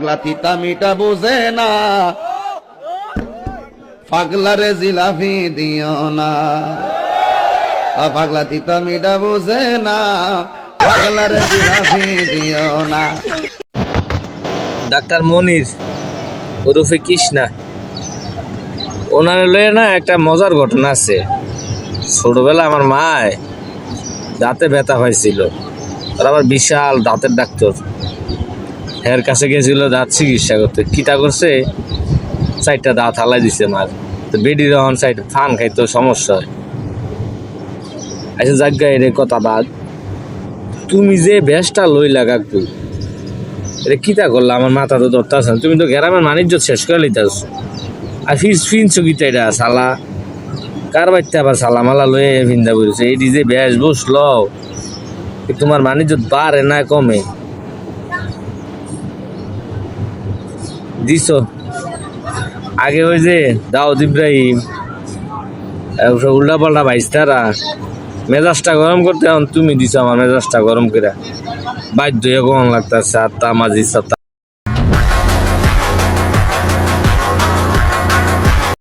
পাগলা তিতা মিটা বুঝে না। পাগলারে জিলাপি দিও না। পাগলা তিতা মিটা বুঝে না। পাগলারে জিলাপি দিও না। ডাক্তার মনির ওরফে কৃষ্ণা। ওনার লয়ে না একটা মজার ঘটনা আছে। ছোটবেলা আমার মায় দাঁতে ব্যথা হয়েছিল। আর আবার বিশাল দাঁতের ডাক্তার। এর কাছে গেছিল দাঁত চিকিৎসা করতে। কিটা করছে? চারটা দাঁত হালাই দিছে মার। তো বেডি রহন সাইড ফান খাইতো, সমস্যা হয়। আচ্ছা জায়গা এর কথা বাদ। তুমি যে বেশটা লই লাগাকু এটা কিতা করলা? আমার মাথা তো ধরতে না। তুমি তো গ্রামের বাণিজ্য শেষ করে লিতাস আর ফিস, ফিনছো কিতা এটা সালা কার বাড়িতে আবার সালা মালা লয়ে ভিন্দা বলছে এই যে বেশ বসল তোমার বাণিজ্য বাড়ে না কমে। দিছ? আগে ওই যে দাউদ ইব্রাহিম উল্টা পাল্টা ভাইস তারা মেজাজটা গরম করতে এখন তুমি দিছো আমার মেজাজটা গরম করে বাধ্য গরম লাগতেছে তা মাঝি সাতা